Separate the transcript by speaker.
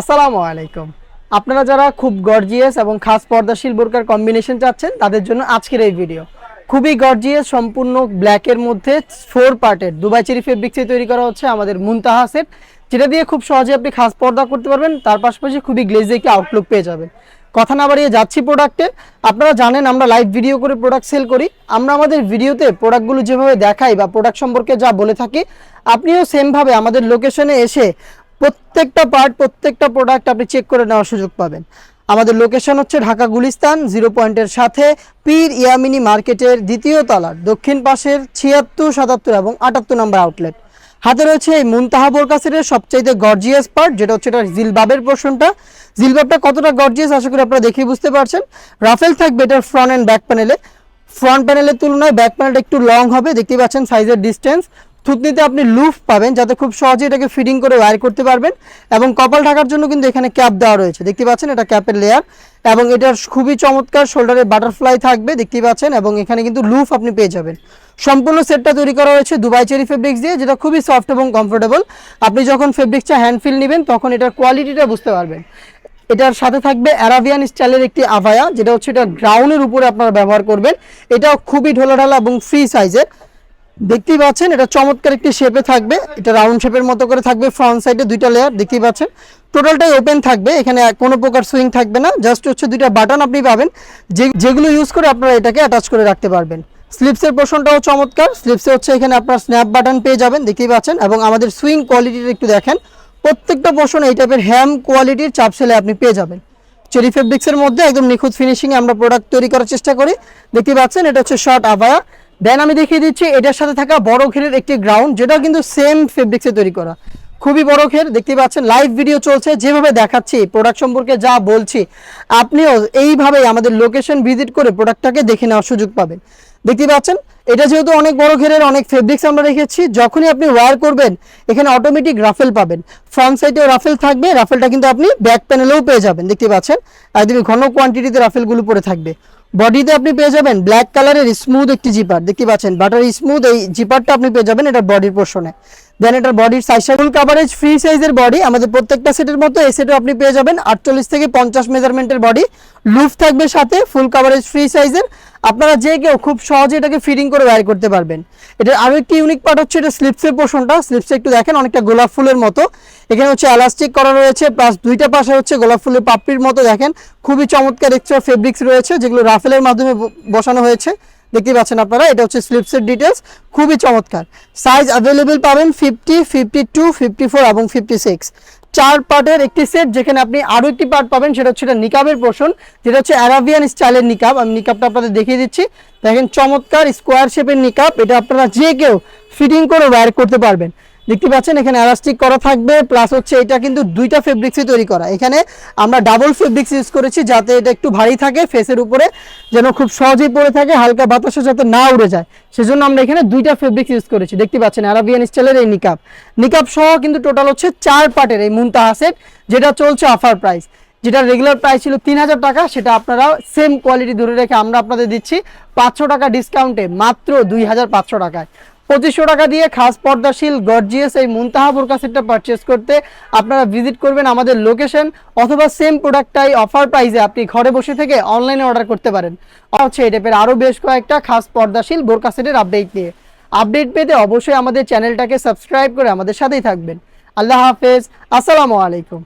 Speaker 1: আসসালামু আলাইকুম। আপনারা যারা খুব গর্জিয়াস এবং খাস পর্দাশীল বোরকার কম্বিনেশন চাচ্ছেন, তাদের জন্য আজকের এই ভিডিও খুবই গর্জিয়াস সম্পূর্ণ ব্ল্যাকের মধ্যে ফোর পার্টের দুবাই চেরি ফেব্রিক্সে তৈরি করা হচ্ছে আমাদের মুনতাহা সেট যেটা দিয়ে খুব সহজে আপনি খাস পর্দা করতে পারবেন, তার পাশাপাশি খুবই গ্লেজি একটি আউটলুক পেয়ে যাবেন। কথা না বাড়িয়ে যাচ্ছি প্রোডাক্টে আপনারা জানেন, আমরা লাইভ ভিডিও করে প্রোডাক্ট সেল করি। আমরা আমাদের ভিডিওতে প্রোডাক্টগুলো যেভাবে দেখাই বা প্রোডাক্ট সম্পর্কে যা বলে থাকি, আপনিও সেমভাবে আমাদের লোকেশনে এসে প্রত্যেকটা পার্ট প্রত্যেকটা প্রোডাক্ট আপনি চেক করে নেওয়ার সুযোগ পাবেন। আমাদের লোকেশন হচ্ছে ঢাকা গুলিস্তান জিরো পয়েন্টের সাথে পীর ইয়ামিনী মার্কেটের দ্বিতীয় তলার, দক্ষিণ পাশের ছিয়াত্তর, সাতাত্তর এবং আটাত্তর নম্বর আউটলেট হাতে রয়েছে এই মুনতাহা বোরকাসের সবচাইতে গর্জিয়াস পার্ট যেটা হচ্ছে এটা জিলবাবের পোর্শনটা জিলবাবটা কতটা গর্জিয়াস আশা করি আপনারা দেখেই বুঝতে পারছেন। রাফেল থাকবে এটার ফ্রন্ট অ্যান্ড ব্যাক প্যানেলে ফ্রন্ট প্যানেলের তুলনায় ব্যাক প্যানেলটা একটু লং হবে, দেখতেই পাচ্ছেন সাইজের ডিস্টেন্স থুতনিতে আপনি লুফ পাবেন যাতে খুব সহজে এটাকে ফিটিং করে ওয়্যার করতে পারবেন এবং কপাল ঢাকার জন্য কিন্তু এখানে ক্যাপ দেওয়া রয়েছে। দেখতে পাচ্ছেন এটা ক্যাপের লেয়ার এবং এটার খুবই চমৎকার শোল্ডারে বাটারফ্লাই থাকবে দেখতে পাচ্ছেন, এবং এখানে কিন্তু লুফ আপনি পেয়ে যাবেন। সম্পূর্ণ সেটটা তৈরি করা হয়েছে দুবাই চেরি ফেব্রিক্স দিয়ে, যেটা খুবই সফট এবং কমফোর্টেবল আপনি যখন ফেব্রিক্সটা হ্যান্ড ফিল নেবেন, তখন এটার কোয়ালিটিটা বুঝতে পারবেন। এটার সাথে থাকবে অ্যারাবিয়ান স্টাইলের একটি আভায়া, যেটা হচ্ছে এটা গ্রাউন্ডের উপরে আপনারা ব্যবহার করবেন। এটাও খুবই ঢোলাঢালা এবং ফ্রি সাইজের দেখতেই পাচ্ছেন, এটা চমৎকার একটি শেপে থাকবে। এটা রাউন্ড শেপের মতো করে থাকবে ফ্রন্ট সাইডে দুইটা লেয়ার দেখতেই পাচ্ছেন। টোটালটাই ওপেন থাকবে, এখানে কোনো প্রকার সুইং থাকবে না জাস্ট হচ্ছে দুইটা বাটন আপনি পাবেন যেগুলো ইউজ করে আপনারা এটাকে অ্যাটাচ করে রাখতে পারবেন। স্লিপসের পোর্শনটাও চমৎকার স্লিপসে হচ্ছে এখানে আপনার স্ন্যাপ বাটন পেয়ে যাবেন, দেখতেই পাচ্ছেন, এবং আমাদের সুইং কোয়ালিটির একটু দেখেন। প্রত্যেকটা পোর্শন এই টাইপের হ্যাম কোয়ালিটির চাপ সেলে আপনি পেয়ে যাবেন। চেরি ফেব্রিক্সের মধ্যে একদম নিখুঁত ফিনিশিংয়ে আমরা প্রোডাক্ট তৈরি করার চেষ্টা করি। দেখতে পাচ্ছেন, এটা হচ্ছে শর্ট আবায়া দেন আমি দেখিয়ে দিচ্ছি, এটার সাথে থাকা বড় ঘেরের একটি গ্রাউন্ড যেটা কিন্তু সেম ফেব্রিক্সে তৈরি করা। খুবই বড় ঘের দেখতে পাচ্ছেন লাইভ ভিডিও চলছে। যেভাবে দেখাচ্ছি প্রোডাক্ট সম্পর্কে যা বলছি, আপনিও এইভাবেই আমাদের লোকেশন ভিজিট করে প্রোডাক্টটাকে দেখে নেওয়ার সুযোগ পাবেন। দেখতে পাচ্ছেন, এটা যেহেতু অনেক বড় ঘেরের অনেক ফেব্রিক্স আমরা রেখেছি, যখনই আপনি ওয়্যার করবেন, এখানে অটোমেটিক রাফেল পাবেন। ফ্রন্ট সাইডেও রাফেল থাকবে রাফেলটা কিন্তু আপনি ব্যাক প্যানেলেও পেয়ে যাবেন দেখতে পাচ্ছেন। একদমই ঘন কোয়ান্টিটিতে রাফেলগুলো পরে থাকবে। বডিতে আপনি পেয়ে যাবেন ব্ল্যাক কালারের স্মুথ একটি জিপার দেখতে পাচ্ছেন? বাটার স্মুথ এই জিপারটা আপনি পেয়ে যাবেন এটা বডির পোর্শনে দেন এটার বডির সাইজ ফুল কাভারেজ ফ্রি সাইজের বডি আমাদের প্রত্যেকটা সেটের মতো এই সেটও আপনি পেয়ে যাবেন। আটচল্লিশ থেকে পঞ্চাশ মেজারমেন্টের বডি লুফ থাকবে সাথে ফুল কাভারেজ ফ্রি সাইজের আপনারা যে কেউ খুব সহজে এটাকে ফিটিং করে ওয়্যার করতে পারবেন। এটার আরও একটি ইউনিক পার্ট হচ্ছে এটা স্লিপসের পোর্শনটা স্লিপসে একটু দেখেন, অনেকটা গোলাপ ফুলের মতো। এখানে হচ্ছে এলাস্টিক করা রয়েছে প্লাস দুইটা পাশে হচ্ছে গোলাপ ফুলের পাপড়ির মতো দেখেন। খুবই চমৎকার এক্সট্রা ফেব্রিক্স রয়েছে, যেগুলো রাফেলের মাধ্যমে বসানো হয়েছে। দেখতে পাচ্ছেন আপনারা, এটা হচ্ছে স্লিপসের ডিটেলস খুবই চমৎকার। সাইজ অ্যাভেলেবেল পাবেন fifty fifty two fifty four এবং ফিফটি সিক্স চার পার্টের একটি সেট যেখানে আপনি আরও একটি পার্ট পাবেন, সেটা হচ্ছে এটা নিকাবের পোর্শন যেটা হচ্ছে অ্যারাবিয়ান স্টাইলের নিকাব। আমি নিকাবটা আপনাদের দেখিয়ে দিচ্ছি। দেখেন চমৎকার স্কোয়ার শেপের নিকাব, এটা আপনারা যে কেউ ফিটিং করে ওয়্যার করতে পারবেন। দেখতে পাচ্ছেন, এখানে এলাস্টিক করা থাকবে প্লাস হচ্ছে এটা কিন্তু দুইটা ফেব্রিক্সে তৈরি করা। এখানে আমরা ডাবল ফেব্রিক্স ইউজ করেছি যাতে এটা একটু ভারী থাকে ফেসের উপরে যেন খুব সহজেই পড়ে থাকে, হালকা বাতাসে যাতে না উড়ে যায়। সেজন্য আমরা এখানে দুইটা ফেব্রিক্স ইউজ করেছি। দেখতে পাচ্ছেন আরাবিয়ান স্টাইলের এই নিকাব নিকাব সহ কিন্তু টোটাল হচ্ছে চার পার্টের এই মুনতাহা সেট যেটা চলছে অফার প্রাইস যেটা রেগুলার প্রাইস ছিল তিন হাজার টাকা, সেটা আপনারা সেম কোয়ালিটি ধরে রেখে আমরা আপনাদের দিচ্ছি পাঁচশো টাকা ডিসকাউন্টে মাত্র দুই হাজার পাঁচশো টাকায়। পঁচিশশো টাকা দিয়ে খাস পর্দাশীল গর্জিয়াস এই মুনতাহা বোরকা পারচেস করতে আপনারা ভিজিট করবেন আমাদের লোকেশন অথবা সেম প্রোডাক্টটাই অফার প্রাইসে আপনি ঘরে বসে থেকে অনলাইনে অর্ডার করতে পারেন। হচ্ছে এই টাইপের আরও বেশ কয়েকটা খাস পর্দাশীল বোরকা সেটের আপডেট নিয়ে। আপডেট পেতে অবশ্যই আমাদের চ্যানেলটাকে সাবস্ক্রাইব করে আমাদের সাথেই থাকবেন। আল্লাহ হাফেজ, আসসালামু আলাইকুম।